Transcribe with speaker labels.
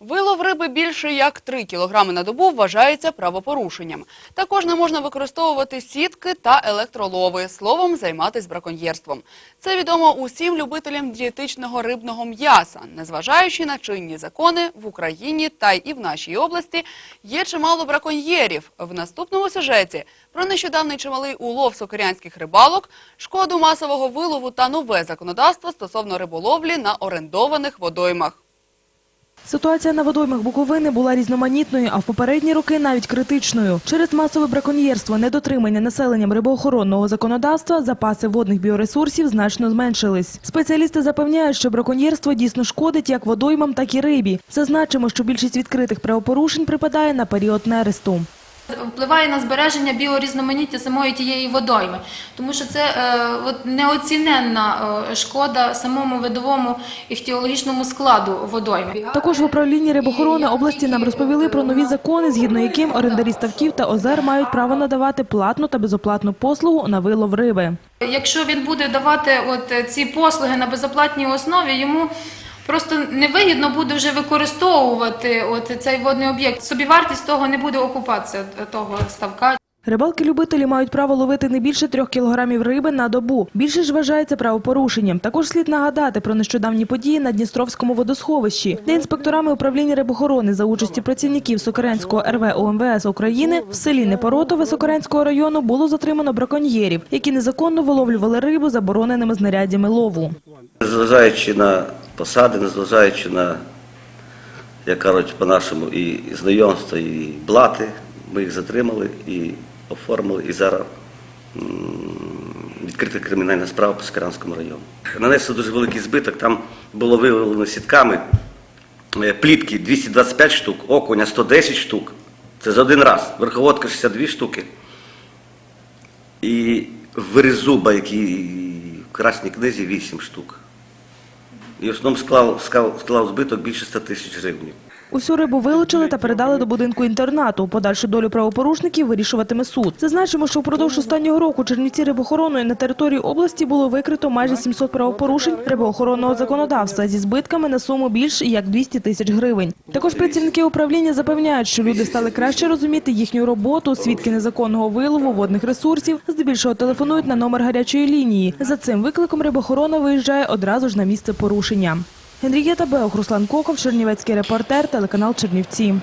Speaker 1: Вилов риби більше як 3 кілограми на добу вважається правопорушенням. Також не можна використовувати сітки та електролови, словом, займатися браконьєрством. Це відомо усім любителям дієтичного рибного м'яса. Незважаючи на чинні закони, в Україні та й і в нашій області є чимало браконьєрів. В наступному сюжеті про нещодавний чималий улов сокирянських рибалок, шкоду масового вилову та нове законодавство стосовно риболовлі на орендованих водоймах.
Speaker 2: Ситуація на водоймах Буковини була різноманітною, а в попередні роки навіть критичною. Через масове браконьєрство, недотримання населенням рибоохоронного законодавства, запаси водних біоресурсів значно зменшились. Спеціалісти запевняють, що браконьєрство дійсно шкодить як водоймам, так і рибі. Зазначимо, що більшість відкритих правопорушень припадає на період нересту.
Speaker 3: Впливає на збереження біорізноманіття самої тієї водойми, тому що це е, неоціненна е, шкода самому видовому іхтіологічному складу водойми.
Speaker 2: Також в управлінні рибохорони області нам розповіли про нові закони, згідно яким орендарі ставків та озер мають право надавати платну та безоплатну послугу на вилов риби.
Speaker 3: Якщо він буде давати от ці послуги на безоплатній основі, йому просто невигідно буде вже використовувати от цей водний об'єкт. Собівартість того не буде окупатися того ставка.
Speaker 2: Рибалки-любителі мають право ловити не більше трьох кілограмів риби на добу. Більше ж вважається правопорушенням. Також слід нагадати про нещодавні події на Дністровському водосховищі, де інспекторами управління рибохорони за участі працівників Сокирянського РВ УМВС України в селі Непоротове Сокирянського району було затримано браконьєрів, які незаконно виловлювали рибу забороненими знаряддями лову.
Speaker 4: Незважаючи на посади, незважаючи на, як кажуть по-нашому, і знайомства, і блати, ми їх затримали і оформили, і зараз відкрита кримінальна справа по Скаранському району. Нанесли дуже великий збиток, там було виявлено сітками е, плітки 225 штук, окуня 110 штук. Це за один раз. Верховодка 62 штуки. І вирізуба, який в красній книзі 8 штук. І в основному склав, склав, склав збиток більше 100 тисяч гривень.
Speaker 2: Усю рибу вилучили та передали до будинку інтернату. Подальшу долю правопорушників вирішуватиме суд. Зазначимо, що впродовж останнього року Чернівці рибохороною на території області було викрито майже 700 правопорушень рибоохоронного законодавства зі збитками на суму більш як 200 тисяч гривень. Також працівники управління запевняють, що люди стали краще розуміти їхню роботу, свідки незаконного вилову водних ресурсів, здебільшого телефонують на номер гарячої лінії. За цим викликом рибохорона виїжджає одразу ж на місце порушення. Генрієта Беох, Руслан Коков, Чернівецький репортер, телеканал Чернівці.